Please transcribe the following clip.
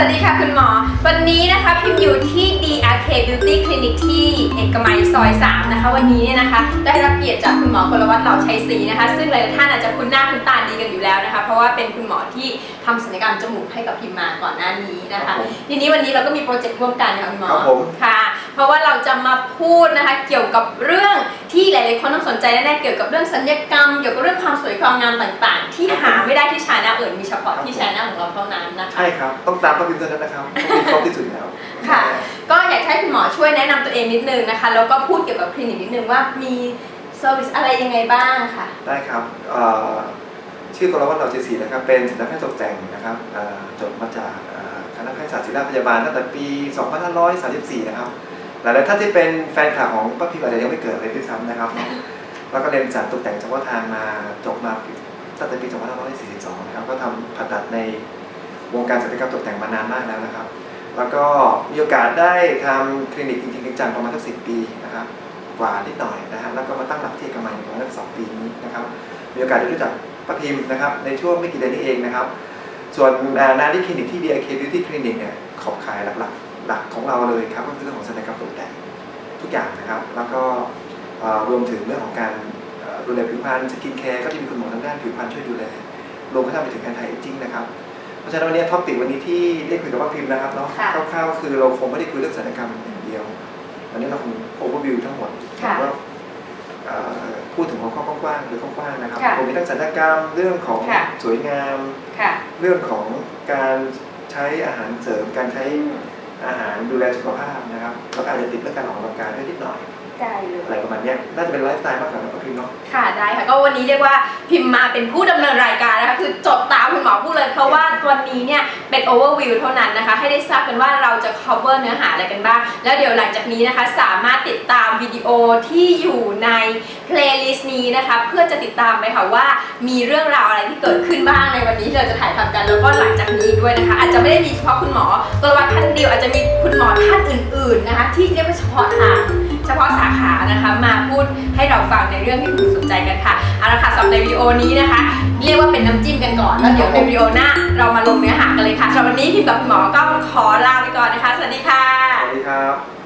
คุณหมอ วันนี้นะคะพิมพ์อยู่ที่ DRK Beauty Clinic ที่เอกมัยซอย 3 นะคะ วันนี้เนี่ยนะคะ ได้รับเกียรติจากคุณหมอกรวัตรเหล่าชัยศรีนะคะ ซึ่งหลายๆท่านอาจจะคุ้นหน้าคุ้นตาดีกันอยู่แล้วนะคะ เพราะว่าเป็นคุณหมอที่ทำศัลยกรรมจมูกให้กับพิมมาก่อนหน้านี้นะครัคะบผมทีนี้วันนี้เราก็มีโปรเจกต์ร่วมกันค่ะคุณหมอครับผมค่ะ เพราะว่าเราจะมาพูดนะคะเกี่ยวกับเรื่องที่ห ลายๆคนต้องสนใจแน่ๆเกี่ยวกับเรื่องศัลยกรรม เกี่ยวกับเรื่องความสวยความงามต่างๆ ที่หาไม่ได้ที่ชาแนลอื่นมีเฉพาะที่ชาแนลของเราเท่านั้นนะคะ ใช่ครับ ต้องตามป้าพิมพ์เท่านั้นนะครับต้องมีครบที่สุดแล้วค่ะ ก็อยากให้คุณหมอช่วยแนะนำตัวเองนิดนึงนะคะ แล้วก็พูดเกี่ยวกับคลินิกนิดนึงว่ามีเซอร์วิสอะไรยังไงบ้างค่ะ ได้ครับเอ่อชื่อกรวัตรเหล่าเจสีนะครับ เป็นศิลปแพทย์ตกแต่งนะครับเอ่อจบมาจากเอ่อคณะแพทยศาสตร์ศิลปพยาบาลตั้งแต่ปี 2534 นะครับ หลายๆท่านที่เป็นแฟนคลับของป้าพิมอาจจะยังไม่เกิดเลยด้วยซ้ำนะครับ แล้วก็เรียนสารตกแต่งเฉพาะทางมาจบมาตั้งแต่ปี2542 นะครับ ก็ทำผ่าตัดในวงการศัลยกรรมตกแต่งมานานมากแล้วนะครับ แล้วก็มีโอกาสได้ทำคลินิกจริงๆจังประมาณสักสิปีนะครับ กว่านิดหน่อยนะฮะ แล้วก็มาตั้งหลักที่เอกมัยประมาณสักสองปีนี้นะครับ มีโอกาสได้รู้จักป้าพิมนะครับในช่วงไม่กี่เดือนนี้เองนะครับ ส่วนอ่านาที่คลินิกที่ DIK Beauty Clinic เนี่ยขอบขายหลักๆ หลักของเราเลยครับก็คือเรื่องของศัลยกรรมตกแต่งทุกอย่างนะครับ แล้วก็เอ่อรวมถึงเรื่องของการเอ่อดูแลผิวพรรณสกินแคร์ก็จะมีคุณหมอทางด้านผิวพรรณช่วยดูแลรวมกระทั่งไปถึงการถ่ายเอจิ้งนะครับเพราะฉะนั้นวันนี้ท็อปิกวันนี้ที่ได้คุยกับป้าพิมพ์นะครับเนาะค่ะคร่าวๆคือเราคงไม่ได้คุยเรื่องศัลยกรรมอย่างเดียววันนี้เราคงโอเวอร์วิวทั้งหมดค่ะว่าเอ่อพูดถึงหัวข้อกว้างๆหรือกว้างๆนะครับค่ะผมมีทั้งศัลยกรรมเรื่องของค่ะสวยงามค่ะเรื่องของการใช้อาหารเสริมการใช้ อาหารดูแลสุขภาพนะครับแล้วก็อาจจะติดเรื่องการออกกำลังกายด้วยนิดหน่อย ได้เลยอะไรประมาณเนี้ยน่าจะเป็นไลฟ์สไตล์มากกว่านะพี่เนาะ ค่ะได้ค่ะก็วันนี้เรียกว่าพิมพ์มาเป็นผู้ดำเนินรายการนะคะคือจดตามคุณหมอพูดเลย เพราะว่าวันนี้เนี่ยเป็นโอเวอร์วิวเท่านั้นนะคะ ให้ได้ทราบกันว่าเราจะ cover เนื้อหาอะไรกันบ้าง แล้วเดี๋ยวหลังจากนี้นะคะสามารถติดตามวิดีโอที่อยู่ใน playlist นี้นะคะเพื่อจะติดตามไปค่ะว่ามีเรื่องราวอะไรที่เกิดขึ้นบ้างในวันนี้ที่เราจะถ่ายทำกันแล้วก็หลังจากนี้อีกด้วยนะคะ อาจจะไม่ได้มีเฉพาะคุณหมอกรวัตท่านเดียวอาจจะมีคุณหมอท่านอื่น ๆนะคะ ที่เรียกว่าเฉพาะทางเฉพาะสาขานะคะมาพูดให้เราฟังในเรื่องที่คุณสนใจกันค่ะเอาละค่ะสำหรับในวิดีโอนี้นะคะ เรียกว่าเป็นน้ำจิ้มกันก่อนแล้วเดี๋ยวในวิดีโอหน้าเรามาลงเนื้อหากันเลยค่ะสำหรับวันนี้พิมพ์กับคุณหมอก็ขอลาไปก่อนนะคะ สวัสดีค่ะ สวัสดีครับ